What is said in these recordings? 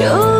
show.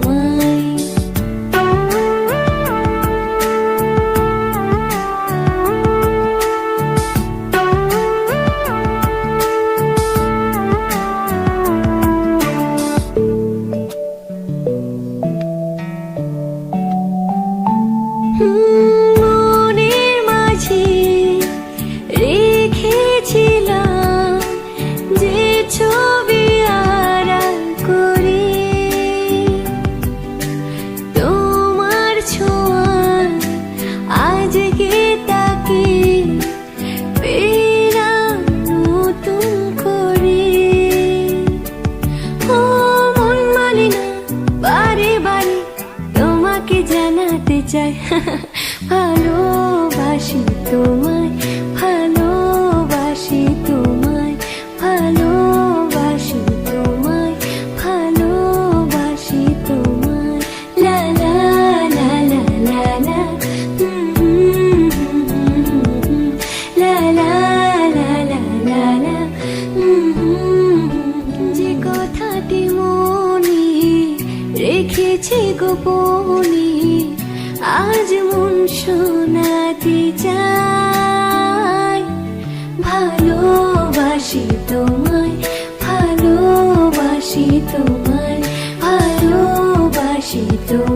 ভালোবাসি তোমায় ভালোবাসি তোমায় ভালোবাসি তোমায় ভালোবাসি তোমায় লা লা লা লা লা লা লা লা লা লা লা লা। যে কথাটি মনে রেখেছি গোপনে আজ মন শোনাতে চাই। ভালোবাসি তোমায় ভালোবাসি তোমায় ভালোবাসি তোমায়।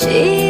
记忆